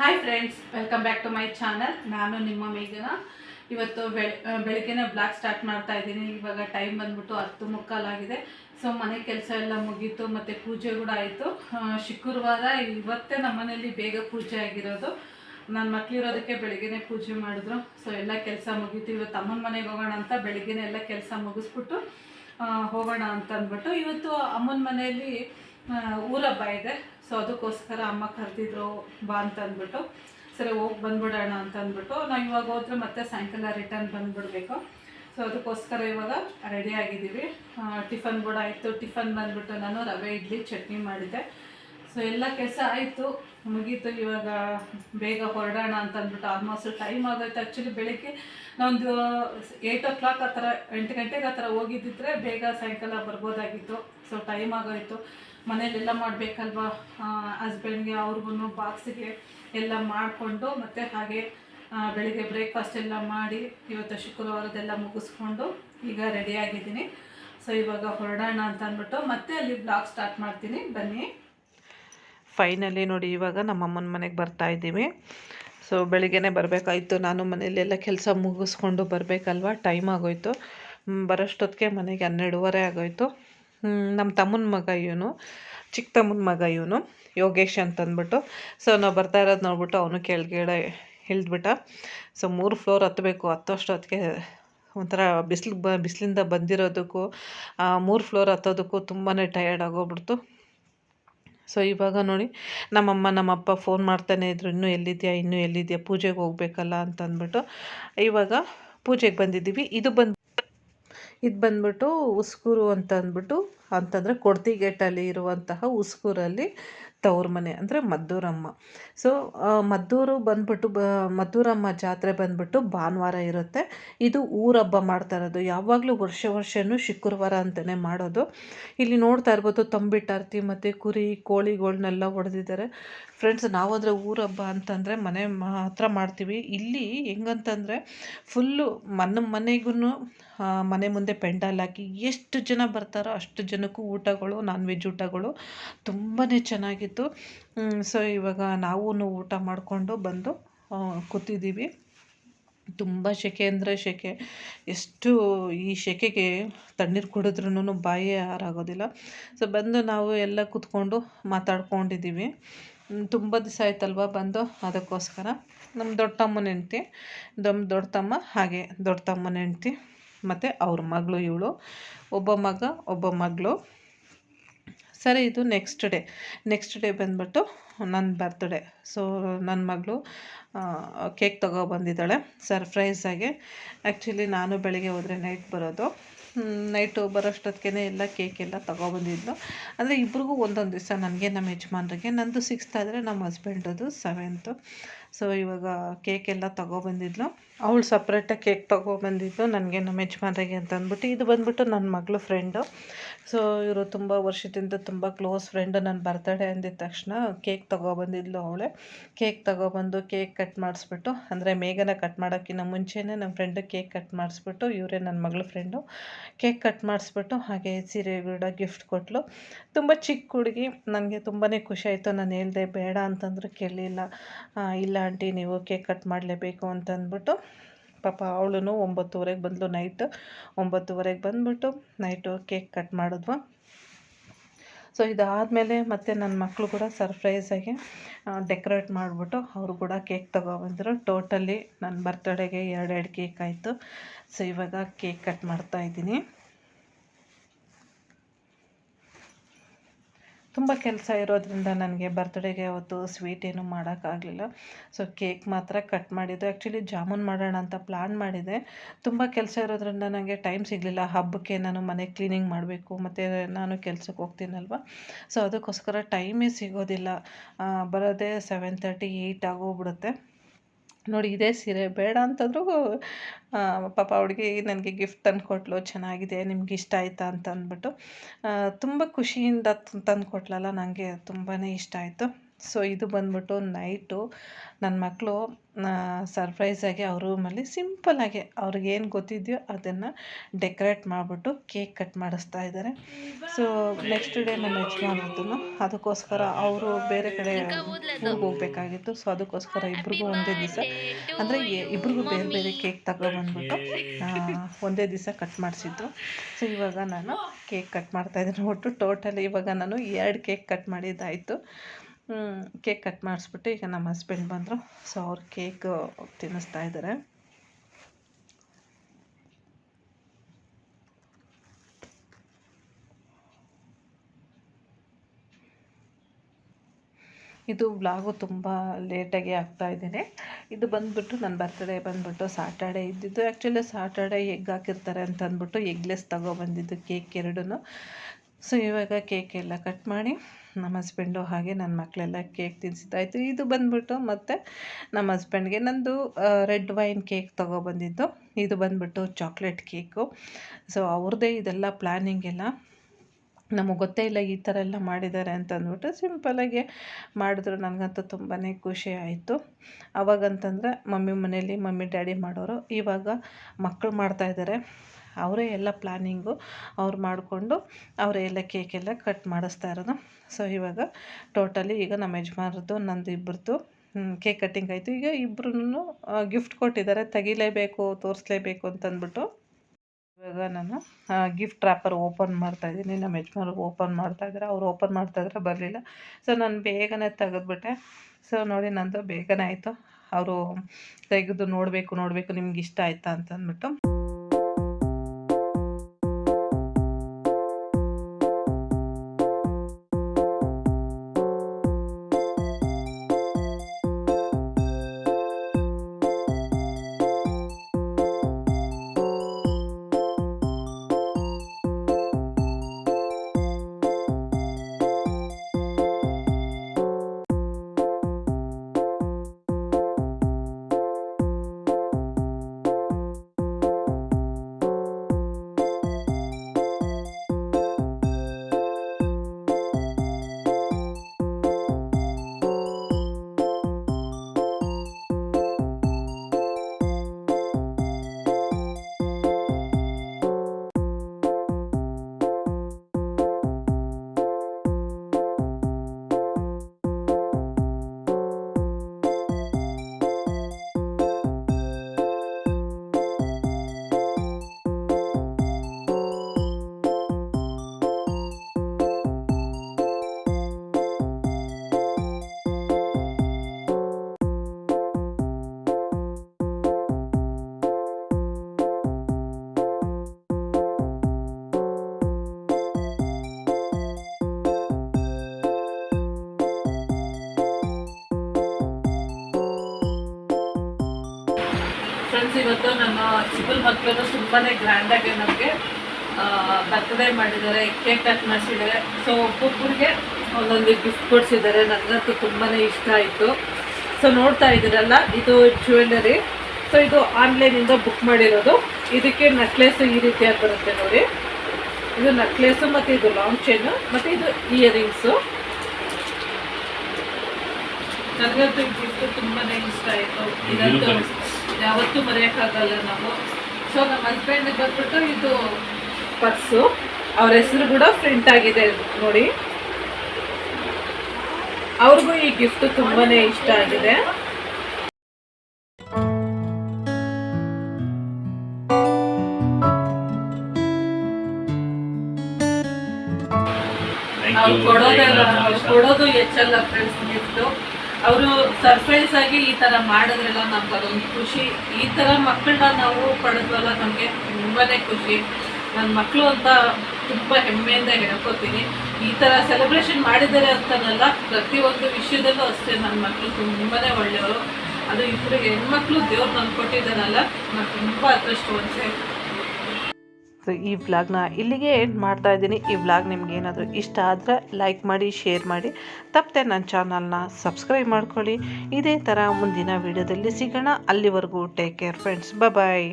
Hi friends welcome back to my channel ನಾನು ನಿಮ್ಮ ಮೇಘನ. ಇವತ್ತು ಬೆಳ ಬೆಳಗ್ಗೆನೇ ಬ್ಲಾಗ್ ಸ್ಟಾರ್ಟ್ ಮಾಡ್ತಾ ಇದ್ದೀನಿ. ಇವಾಗ ಟೈಮ್ ಬಂದ್ಬಿಟ್ಟು ಹತ್ತು ಮುಕ್ಕಾಲಾಗಿದೆ ಸೊ ಮನೆ ಕೆಲಸ ಎಲ್ಲ ಮುಗೀತು, ಮತ್ತು ಪೂಜೆ ಕೂಡ ಆಯಿತು. ಶುಕ್ರವಾರ ಇವತ್ತೇ ನಮ್ಮ ಮನೇಲಿ ಬೇಗ ಪೂಜೆ ಆಗಿರೋದು. ನನ್ನ ಮಕ್ಕಳಿರೋದಕ್ಕೆ ಬೆಳಗ್ಗೆನೇ ಪೂಜೆ ಮಾಡಿದ್ರು. ಸೊ ಎಲ್ಲ ಕೆಲಸ ಮುಗೀತು. ಇವತ್ತು ಅಮ್ಮನ ಮನೆಗೆ ಹೋಗೋಣ ಅಂತ ಬೆಳಗ್ಗೆನೇ ಎಲ್ಲ ಕೆಲಸ ಮುಗಿಸ್ಬಿಟ್ಟು ಹೋಗೋಣ ಅಂತ ಅಂದ್ಬಿಟ್ಟು ಇವತ್ತು ಅಮ್ಮನ ಮನೆಯಲ್ಲಿ ಊರಬ್ಬ ಇದೆ. ಸೊ ಅದಕ್ಕೋಸ್ಕರ ಅಮ್ಮ ಕರೆದಿದ್ರು, ಬಾ ಅಂತ ಅಂದ್ಬಿಟ್ಟು ಸರಿ, ಹೋಗಿ ಬಂದ್ಬಿಡೋಣ ಅಂತ ಅಂದ್ಬಿಟ್ಟು ನಾವು ಇವಾಗ ಹೋದ್ರೆ ಮತ್ತೆ ಸಾಯಂಕಾಲ ರಿಟರ್ನ್ ಬಂದ್ಬಿಡ್ಬೇಕು. ಸೊ ಅದಕ್ಕೋಸ್ಕರ ಇವಾಗ ರೆಡಿ ಆಗಿದ್ದೀವಿ. ಟಿಫನ್ ಕೂಡ ಆಯಿತು. ಟಿಫನ್ ಬಂದ್ಬಿಟ್ಟು ನಾನು ರವೆ, ಇಡ್ಲಿ, ಚಟ್ನಿ ಮಾಡಿದ್ದೆ. ಸೊ ಎಲ್ಲ ಕೆಲಸ ಆಯಿತು. ಮುಗೀತು. ಇವಾಗ ಬೇಗ ಹೊರಡೋಣ ಅಂತ ಅಂದ್ಬಿಟ್ಟು ಆಲ್ಮೋಸ್ಟ್ ಟೈಮ್ ಆಗೋಯ್ತು. ಆ್ಯಕ್ಚುಲಿ ಬೆಳಿಗ್ಗೆ ನಾವೊಂದು ಏಯ್ಟ್ ಓ ಕ್ಲಾಕ್ ಆ ಥರ, ಎಂಟು ಗಂಟೆಗೆ ಆ ಥರ ಹೋಗಿದ್ದಿದ್ರೆ ಬೇಗ ಸಾಯಂಕಾಲ ಬರ್ಬೋದಾಗಿತ್ತು. ಸೊ ಟೈಮ್ ಆಗೋಯ್ತು. ಮನೇಲೆಲ್ಲ ಮಾಡಬೇಕಲ್ವಾ? ಹಸ್ಬೆಂಡ್ಗೆ ಅವ್ರಿಗೂ ಬಾಕ್ಸಿಗೆ ಎಲ್ಲ ಮಾಡಿಕೊಂಡು ಮತ್ತು ಹಾಗೆ ಬೆಳಿಗ್ಗೆ ಬ್ರೇಕ್ಫಾಸ್ಟ್ ಎಲ್ಲ ಮಾಡಿ ಇವತ್ತು ಶುಕ್ರವಾರದೆಲ್ಲ ಮುಗಿಸ್ಕೊಂಡು ಈಗ ರೆಡಿಯಾಗಿದ್ದೀನಿ ಸೊ ಇವಾಗ ಹೊರಡೋಣ ಅಂತ ಅಂದ್ಬಿಟ್ಟು ಮತ್ತೆ ಅಲ್ಲಿ ಬ್ಲಾಗ್ ಸ್ಟಾರ್ಟ್ ಮಾಡ್ತೀನಿ. ಬನ್ನಿ. ಫೈನಲಿ ನೋಡಿ ಇವಾಗ ನಮ್ಮ ಅಮ್ಮನ ಮನೆಗೆ ಬರ್ತಾ ಇದ್ದೀವಿ. ಸೊ ಬೆಳಿಗ್ಗೆನೇ ಬರಬೇಕಾಯ್ತು. ನಾನು ಮನೆಯಲ್ಲೆಲ್ಲ ಕೆಲಸ ಮುಗಿಸ್ಕೊಂಡು ಬರಬೇಕಲ್ವ? ಟೈಮ್ ಆಗೋಯ್ತು. ಬರೋಷ್ಟೊತ್ತಿಗೆ ಮನೆಗೆ ಹನ್ನೆರಡುವರೆ ಆಗೋಯ್ತು. ನಮ್ಮ ತಮ್ಮನ ಮಗ ಇವನು. ಚಿಕ್ಕ ತಮ್ಮನ ಮಗ ಇವನು. ಯೋಗೇಶ್ ಅಂತಂದ್ಬಿಟ್ಟು. ಸೊ ನಾವು ಬರ್ತಾ ಇರೋದು ನೋಡ್ಬಿಟ್ಟು ಅವನು ಕೆಳಗಡೆ ಇಳಿದ್ಬಿಟ್ಟ. ಸೊ ಮೂರು ಫ್ಲೋರ್ ಹತ್ತಬೇಕು ಹತ್ತೋಷ್ಟೊತ್ತಿಗೆ ಒಂಥರ ಬಿಸಿಲು ಬ, ಬಿಸಿಲಿಂದ ಬಂದಿರೋದಕ್ಕೂ ಮೂರು ಫ್ಲೋರ್ ಹತ್ತೋದಕ್ಕೂ ತುಂಬಾ ಟಯರ್ಡ್ ಆಗೋಗ್ಬಿಡ್ತು. ಸೊ ಇವಾಗ ನೋಡಿ, ನಮ್ಮಮ್ಮ ನಮ್ಮಪ್ಪ ಫೋನ್ ಮಾಡ್ತಾನೆ ಇದ್ರು, ಇನ್ನೂ ಎಲ್ಲಿದೆಯಾ? ಇನ್ನೂ ಎಲ್ಲಿದೆಯಾ? ಪೂಜೆಗೆ ಹೋಗ್ಬೇಕಲ್ಲ? ಅಂತ ಅಂದ್ಬಿಟ್ಟು ಇವಾಗ ಪೂಜೆಗೆ ಬಂದಿದ್ದೀವಿ. ಇದು ಬಂದು, ಇದು ಬಂದ್ಬಿಟ್ಟು ಉಸ್ಕೂರು ಅಂತ ಅಂದ್ಬಿಟ್ಟು ಅಂತಂದರೆ ಕೊಡ್ತಿ ಗೇಟಲ್ಲಿ ಇರುವಂತಹ ಉಸ್ಕೂರಲ್ಲಿ ತವ್ರ ಮನೆ ಅಂದರೆ ಮದ್ದೂರಮ್ಮ. ಸೊ ಮದ್ದೂರು ಬಂದ್ಬಿಟ್ಟು ಬ, ಮದ್ದೂರಮ್ಮ ಜಾತ್ರೆ ಬಂದ್ಬಿಟ್ಟು ಭಾನುವಾರ ಇರುತ್ತೆ. ಇದು ಊರಬ್ಬ ಮಾಡ್ತಾ ಇರೋದು. ಯಾವಾಗಲೂ ವರ್ಷ ವರ್ಷವೂ ಶುಕ್ರವಾರ ಅಂತಲೇ ಮಾಡೋದು. ಇಲ್ಲಿ ನೋಡ್ತಾ ಇರ್ಬೋದು ತಂಬಿಟ್ಟಾರ್ತಿ ಮತ್ತು ಕುರಿ ಕೋಳಿಗಳನ್ನೆಲ್ಲ ಹೊಡೆದಿದ್ದಾರೆ. ಫ್ರೆಂಡ್ಸ್ ನಾವಾದರೆ ಊರಬ್ಬ ಅಂತಂದರೆ ಮನೆ ಮಾತ್ರ ಮಾಡ್ತೀವಿ. ಇಲ್ಲಿ ಹೆಂಗಂತಂದರೆ ಫುಲ್ಲು ಮನ ಮನೆಗೂ ಮನೆ ಮುಂದೆ ಪೆಂಡಾಲ್ ಹಾಕಿ ಎಷ್ಟು ಜನ ಬರ್ತಾರೋ ಅಷ್ಟು ಜನಕ್ಕೂ ಊಟಗಳು ನಾನ್ ವೆಜ್ ಊಟಗಳು ತುಂಬಾ ಚೆನ್ನಾಗಿತ್ತು ಸೊ ಇವಾಗ ನಾವೂ ಊಟ ಮಾಡಿಕೊಂಡು ಬಂದು ಕೂತಿದ್ದೀವಿ. ತುಂಬ ಸೆಕೆ ಅಂದರೆ ಸೆಕೆ ಎಷ್ಟು ಈ ಸೆಕೆಗೆ ತಣ್ಣೀರು ಕುಡಿದ್ರೂ ಬಾಯೇ ಆರಾಗೋದಿಲ್ಲ ಸೊ ಬಂದು ನಾವು ಎಲ್ಲ ಕೂತ್ಕೊಂಡು ಮಾತಾಡ್ಕೊಂಡಿದ್ದೀವಿ. ತುಂಬ ದಿವಸ ಆಯ್ತಲ್ವ ಬಂದು? ಅದಕ್ಕೋಸ್ಕರ. ನಮ್ಮ ದೊಡ್ಡ ತಮ್ಮನ ಹೆಂಡ್ತಿ ನಮ್ಮ ದೊಡ್ಡ ತಮ್ಮ ಹಾಗೆ ದೊಡ್ಡ ತಮ್ಮನ ಹೆಂಡ್ತಿ, ಮತ್ತು ಅವ್ರ ಮಗಳು ಇವಳು. ಒಬ್ಬ ಮಗ, ಒಬ್ಬ ಮಗಳು. ಸರಿ, ಇದು ನೆಕ್ಸ್ಟ್ ಡೇ ನೆಕ್ಸ್ಟ್ ಡೇ ಬಂದ್ಬಿಟ್ಟು ನನ್ನ ಬರ್ತ್ಡೇ ಸೊ ನನ್ನ ಮಗಳು ಕೇಕ್ ತೊಗೊಬಂದಿದ್ದಾಳೆ ಸರ್ಪ್ರೈಸಾಗಿ ಆ್ಯಕ್ಚುಲಿ ನಾನು ಬೆಳಗ್ಗೆ ಹೋದರೆ ನೈಟ್ ಬರೋದು. ನೈಟು ಬರೋಷ್ಟೊತ್ತಿಗೆ ಎಲ್ಲ ಕೇಕ್ ಎಲ್ಲ ತೊಗೊಬಂದಿದ್ಲು ಅಂದರೆ ಇಬ್ರಿಗೂ ಒಂದೊಂದು ದಿವಸ. ನನಗೆ ನಮ್ಮ ಯಜಮಾನ್ರಿಗೆ. ನಂದು ಸಿಕ್ಸ್ತ್ ಆದರೆ ನಮ್ಮ ಹಸ್ಬೆಂಡದು ಸೆವೆಂತು ಸೊ ಇವಾಗ ಕೇಕ್ ಎಲ್ಲ ತೊಗೊಬಂದಿದ್ಲು ಅವಳು ಸಪ್ರೇಟಾಗಿ ಕೇಕ್ ತೊಗೊಬಂದಿದ್ದು ನನಗೆ ನಮ್ಮ ಯಜಮಾನ್ರಿಗೆ ಅಂತ ಅಂದ್ಬಿಟ್ಟು, ಇದು ಬಂದ್ಬಿಟ್ಟು ನನ್ನ ಮಗಳು ಫ್ರೆಂಡು ಸೊ ಇವರು ತುಂಬ ವರ್ಷದಿಂದ ತುಂಬ ಕ್ಲೋಸ್ ಫ್ರೆಂಡು ನನ್ನ ಬರ್ತಡೇ ಅಂದಿದ್ದ ತಕ್ಷಣ ಕೇಕ್ ತೊಗೊಬಂದಿದ್ಲು ಅವಳೆ. ಕೇಕ್ ತೊಗೊಬಂದು ಕೇಕ್ ಕಟ್ ಮಾಡಿಸ್ಬಿಟ್ಟು, ಅಂದರೆ ಮೇಘನ ಕಟ್ ಮಾಡೋಕ್ಕಿಂತ ಮುಂಚೆನೇ ನಮ್ಮ ಫ್ರೆಂಡು ಕೇಕ್ ಕಟ್ ಮಾಡಿಸ್ಬಿಟ್ಟು, ಇವರೇ ನನ್ನ ಮಗಳ ಫ್ರೆಂಡು ಕೇಕ್ ಕಟ್ ಮಾಡಿಸ್ಬಿಟ್ಟು ಹಾಗೆ ಸೀರೆ ಗಿಡ ಗಿಫ್ಟ್ ಕೊಟ್ಟಳು ತುಂಬ ಚಿಕ್ಕ ಹುಡುಗಿ, ನನಗೆ ತುಂಬಾ ಖುಷಿ ಆಯಿತು. ನಾನು ಹೇಳ್ದೆ, ಬೇಡ ಅಂತಂದ್ರೆ ಕೇಳಲಿಲ್ಲ. ಇಲ್ಲ ಆಂಟಿ, ನೀವು ಕೇಕ್ ಕಟ್ ಮಾಡಲೇಬೇಕು ಅಂತ ಅಂದ್ಬಿಟ್ಟು ಪಾಪ ಅವಳು ಒಂಬತ್ತುವರೆಗೆ ಬಂದಳು ನೈಟ್ ಒಂಬತ್ತುವರೆಗೆ ಬಂದ್ಬಿಟ್ಟು ನೈಟು ಕೇಕ್ ಕಟ್ ಮಾಡಿದ್ವು. ಸೊ ಇದಾದಮೇಲೆ ಮತ್ತು ನನ್ನ ಮಕ್ಕಳು ಕೂಡ ಸರ್ಪ್ರೈಸಾಗಿ ಡೆಕೋರೇಟ್ ಮಾಡಿಬಿಟ್ಟು ಅವರು ಕೂಡ ಕೇಕ್ ತೊಗೊಬಂದರು. ಟೋಟಲಿ ನನ್ನ ಬರ್ತಡೇಗೆ ಎರಡೆರಡು ಕೇಕ್ ಆಯಿತು. ಸೊ ಇವಾಗ ಕೇಕ್ ಕಟ್ ಮಾಡ್ತಾ ತುಂಬ ಕೆಲಸ ಇರೋದ್ರಿಂದ ನನಗೆ ಬರ್ತ್ಡೇಗೆ ಅವತ್ತು ಸ್ವೀಟ್ ಏನು ಮಾಡೋಕ್ಕಾಗಲಿಲ್ಲ ಸೊ ಕೇಕ್ ಮಾತ್ರ ಕಟ್ ಮಾಡಿದ್ದು. ಆ್ಯಕ್ಚುಲಿ ಜಾಮೂನ್ ಮಾಡೋಣ ಅಂತ ಪ್ಲ್ಯಾನ್ ಮಾಡಿದೆ. ತುಂಬ ಕೆಲಸ ಇರೋದ್ರಿಂದ ನನಗೆ ಟೈಮ್ ಸಿಗಲಿಲ್ಲ. ಹಬ್ಬಕ್ಕೆ ನಾನು ಮನೆ ಕ್ಲೀನಿಂಗ್ ಮಾಡಬೇಕು, ಮತ್ತು ನಾನು ಕೆಲ್ಸಕ್ಕೆ ಹೋಗ್ತೀನಲ್ವ? ಸೊ ಅದಕ್ಕೋಸ್ಕರ ಟೈಮೇ ಸಿಗೋದಿಲ್ಲ. ಬರೋದೇ ಸೆವೆನ್ ತರ್ಟಿ ಏಯ್ಟ್ ಆಗೋಗ್ಬಿಡುತ್ತೆ. ನೋಡಿ ಇದೇ ಸೀರೆ ಬೇಡ ಅಂತಂದ್ರೂ ಪಾಪ ಹುಡುಗಿ ನನಗೆ ಗಿಫ್ಟ್ ತಂದು ಕೊಟ್ಲು ಚೆನ್ನಾಗಿದೆ, ನಿಮ್ಗೆ ಇಷ್ಟ ಆಯ್ತಾ ಅಂತ ಅಂದ್ಬಿಟ್ಟು ತುಂಬ ಖುಷಿಯಿಂದ ತಂದು ಕೊಟ್ಲಲ್ಲ ನನಗೆ ತುಂಬಾ ಇಷ್ಟ ಆಯಿತು. ಸೊ, ಇದು ಬಂದ್ಬಿಟ್ಟು ನೈಟು. ನನ್ನ ಮಕ್ಕಳು ಸರ್ಪ್ರೈಸಾಗಿ ಅವ್ರ ರೂಮಲ್ಲಿ ಸಿಂಪಲ್ಲಾಗಿ ಅವ್ರಿಗೇನು ಗೊತ್ತಿದೆಯೋ ಅದನ್ನು ಡೆಕೋರೇಟ್ ಮಾಡಿಬಿಟ್ಟು ಕೇಕ್ ಕಟ್ ಮಾಡಿಸ್ತಾ ಇದ್ದಾರೆ ಸೊ ನೆಕ್ಸ್ಟ್ ಡೇ ನಮ್ಮ ಯಜಮಾನ್ರದ್ದು ಅದಕ್ಕೋಸ್ಕರ ಅವರು ಬೇರೆ ಕಡೆ ಹೋಗ್ಬೇಕಾಗಿತ್ತು. ಸೊ ಅದಕ್ಕೋಸ್ಕರ ಇಬ್ರಿಗೂ ಒಂದೇ ದಿವಸ. ಅಂದರೆ ಇಬ್ರಿಗೂ ಬೇರೆ ಬೇರೆ ಕೇಕ್ ತಗೊಬಂದ್ಬಿಟ್ಟು ಒಂದೇ ದಿವಸ ಕಟ್ ಮಾಡಿಸಿದ್ದು ಸೊ ಇವಾಗ ನಾನು ಕೇಕ್ ಕಟ್ ಮಾಡ್ತಾಯಿದ್ದೀನಿ ಒಟ್ಟು ಟೋಟಲಿ ಇವಾಗ ನಾನು ಎರಡು ಕೇಕ್ ಕಟ್ ಮಾಡಿದ್ದಾಯಿತು. ಕೇಕ್ ಕಟ್ ಮಾಡಿಸ್ಬಿಟ್ಟು ಈಗ ನಮ್ಮ ಹಸ್ಬೆಂಡ್ ಬಂದರು. ಸೊ ಅವ್ರು ಕೇಕ್ ತಿನ್ನಿಸ್ತಾ ಇದ್ದಾರೆ ಇದು ವ್ಲಾಗು ತುಂಬ ಲೇಟಾಗಿ ಇದ್ದೀನಿ ಇದು ಬಂದುಬಿಟ್ಟು ನನ್ನ ಬರ್ತಡೇ ಬಂದುಬಿಟ್ಟು ಸಾಟರ್ಡೇ ಇದ್ದಿದ್ದು. ಆ್ಯಕ್ಚುಲಿ ಸಾಟರ್ಡೇ ಎಗ್ ಹಾಕಿರ್ತಾರೆ ಅಂತ ಅಂದ್ಬಿಟ್ಟು ಎಗ್ಲೆಸ್ ತಗೊಬಂದಿದ್ದು ಕೇಕ್ ಎರಡೂ ಸೊ ಇವಾಗ ಕೇಕ್ ಎಲ್ಲ ಕಟ್ ಮಾಡಿ. ನಮ್ಮ ಹಸ್ಬೆಂಡು ಹಾಗೆ ನನ್ನ ಮಕ್ಕಳೆಲ್ಲ ಕೇಕ್ ತಿನ್ಸಿದ್ದಾಯಿತು ಇದು ಬಂದುಬಿಟ್ಟು ಮತ್ತು ನಮ್ಮ ಹಸ್ಬೆಂಡ್ಗೆ ನಂದು ರೆಡ್ ವೈನ್ ಕೇಕ್ ತೊಗೊಬಂದಿದ್ದು ಇದು ಬಂದುಬಿಟ್ಟು ಚಾಕ್ಲೇಟ್ ಕೇಕು ಸೊ ಅವ್ರದ್ದೇ ಇದೆಲ್ಲ ಪ್ಲ್ಯಾನಿಂಗ್ ಎಲ್ಲ ನಮಗೆ ಗೊತ್ತೇ ಇಲ್ಲ ಈ ಥರ ಎಲ್ಲ ಮಾಡಿದ್ದಾರೆ ಅಂತ ಅಂದ್ಬಿಟ್ಟು ಸಿಂಪಲಾಗಿ ಮಾಡಿದ್ರು. ನನಗಂತೂ ತುಂಬಾ ಖುಷಿ ಆಯಿತು. ಅವಾಗಂತಂದರೆ ಮಮ್ಮಿ ಮನೇಲಿ ಮಮ್ಮಿ, ಡ್ಯಾಡಿ ಮಾಡೋರು ಇವಾಗ ಮಕ್ಕಳು ಮಾಡ್ತಾಯಿದ್ದಾರೆ ಅವರೇ ಎಲ್ಲ ಪ್ಲ್ಯಾನಿಂಗು ಅವ್ರು ಮಾಡಿಕೊಂಡು ಅವರೇ ಎಲ್ಲ ಕೇಕೆಲ್ಲ ಕಟ್ ಮಾಡಿಸ್ತಾ ಇರೋದು. ಸೊ ಇವಾಗ ಟೋಟಲಿ ಈಗ ನಮ್ಮ ಯಜಮಾನ್ರದ್ದು, ನಂದು ಇಬ್ಬರದ್ದು ಕೇಕ್ ಕಟ್ಟಿಂಗ್ ಆಯಿತು. ಈಗ ಇಬ್ಬರೂ ಗಿಫ್ಟ್ ಕೊಟ್ಟಿದ್ದಾರೆ. ತೆಗಿಲೇಬೇಕು, ತೋರಿಸ್ಲೇಬೇಕು ಅಂತಂದ್ಬಿಟ್ಟು ಇವಾಗ ನಾನು ಗಿಫ್ಟ್ ರ್ಯಾಪರ್ ಓಪನ್ ಮಾಡ್ತಾಯಿದ್ದೀನಿ ನಮ್ಮ ಯಜಮಾನ್ರು ಓಪನ್ ಮಾಡ್ತಾಯಿದ್ದಾರೆ ಅವ್ರು ಓಪನ್ ಮಾಡ್ತಾಯಿದ್ರೆ ಬರಲಿಲ್ಲ. ಸೊ ನಾನು ಬೇಗನೆ ತೆಗೆದ್ಬಿಟ್ಟೆ. ಸೊ ನೋಡಿ ನಂದು ಬೇಗನೆ ಆಯಿತು. ಅವರು ತೆಗೆದು ನೋಡಬೇಕು ನೋಡಬೇಕು, ನಿಮ್ಗೆ ಇಷ್ಟ ಆಯಿತಾ ಅಂತ ಫ್ರೆಂಡ್ಸ್ ಇವತ್ತು ನನ್ನ ಚಿಕ್ಕ ಮಕ್ಕಳು ತುಂಬಾ ಗ್ರ್ಯಾಂಡಾಗಿ ನಮಗೆ ಬರ್ತ್ಡೇ ಮಾಡಿದ್ದಾರೆ ಕೇಕ್ ಕಟ್ ಮಾಡಿಸಿದ್ದಾರೆ. ಸೊ ಒಬ್ಬೊಬ್ಬರಿಗೆ ಒಂದೊಂದು ಗಿಫ್ಟ್ ಕೊಡಿಸಿದ್ದಾರೆ. ನನಗಂತೂ ತುಂಬಾ ಇಷ್ಟ ಆಯಿತು. ಸೊ ನೋಡ್ತಾ ಇದ್ದೀರಲ್ಲ ಇದು ಜ್ಯುವೆಲ್ಲರಿ ಸೊ ಇದು ಆನ್ಲೈನಿಂದ ಬುಕ್ ಮಾಡಿರೋದು. ಇದಕ್ಕೆ ನೆಕ್ಲೆಸ್ ಈ ರೀತಿಯಾಗಿ ಬರುತ್ತೆ ನೋಡಿ. ಇದು ನೆಕ್ಲೆಸು ಮತ್ತು ಇದು ಲಾಂಗ್ ಚೈನು ಮತ್ತು ಇದು ಇಯರಿಂಗ್ಸು ನನಗಂತೂ ಗಿಫ್ಟ್ ತುಂಬಾ ಇಷ್ಟ ಆಯಿತು. ಇದಂತೂ ಯಾವತ್ತೂ ಮರೆಯೋಕ್ಕಾಗಲ್ಲ ನಾವು. ಸೊ ನಮ್ಮ ಹಸ್ಬೆಂಡ್ ಬಂದ್ಬಿಟ್ಟು ಇದು ಪರ್ಸು. ಅವ್ರ ಹೆಸರು ಕೂಡ ಪ್ರಿಂಟ್ ಆಗಿದೆ ನೋಡಿ. ಅವ್ರಿಗೂ ಈ ಗಿಫ್ಟ್ ತುಂಬಾನೇ ಇಷ್ಟ ಆಗಿದೆ. ಅವ್ರು ಕೊಡೋದಲ್ಲ ಅವ್ರು ಕೊಡೋದು ಹೆಚ್ಚಲ್ಲ ಫ್ರೆಂಡ್ಸ್ ಗಿಫ್ಟು ಅವರು ಸರ್ಪ್ರೈಸ್ ಆಗಿ ಈ ಥರ ಮಾಡಿದ್ರೆಲ್ಲ ನಮ್ಗೆ ಅದೊಂದು ಖುಷಿ. ಈ ಥರ ಮಕ್ಕಳನ್ನ ನಾವು ಪಡೆದ್ವಲ್ಲ ನಮಗೆ ತುಂಬಾನೇ ಖುಷಿ. ನನ್ನ ಮಕ್ಕಳು ಅಂತ ತುಂಬ ಹೆಮ್ಮೆಯಿಂದ ಹೇಳ್ಕೊತೀನಿ. ಈ ಥರ ಸೆಲೆಬ್ರೇಷನ್ ಮಾಡಿದ್ದಾರೆ ಅಂತನಲ್ಲ, ಪ್ರತಿಯೊಂದು ವಿಷಯದಲ್ಲೂ ಅಷ್ಟೇ ನನ್ನ ಮಕ್ಕಳು ತುಂಬಾನೇ ಒಳ್ಳೆಯವರು. ಅದು ಇಬ್ಬರು ಹೆಣ್ಮಕ್ಳು ದೇವ್ರು ನನ್ಗೆ ಕೊಟ್ಟಿದ್ದಾರಲ್ಲ ನಾನು ತುಂಬ ಅದೃಷ್ಟವಂತೆ ಸೊ ಈ ವ್ಲಾಗ್ನ ಇಲ್ಲಿಗೆ ಎಂಡ್ ಮಾಡ್ತಾ ಇದ್ದೀನಿ. ಈ ವ್ಲಾಗ್ ನಿಮ್ಗೆ ಏನಾದರೂ ಇಷ್ಟ ಆದರೆ ಲೈಕ್ ಮಾಡಿ ಶೇರ್ ಮಾಡಿ. ತಪ್ಪದೆ ನನ್ನ ಚಾನಲ್ನ ಸಬ್ಸ್ಕ್ರೈಬ್ ಮಾಡ್ಕೊಳ್ಳಿ. ಇದೇ ಥರ ಮುಂದಿನ ವಿಡಿಯೋದಲ್ಲಿ ಸಿಗೋಣ. ಅಲ್ಲಿವರೆಗೂ ಟೇಕ್ ಕೇರ್ ಫ್ರೆಂಡ್ಸ್ ಬಾಯ್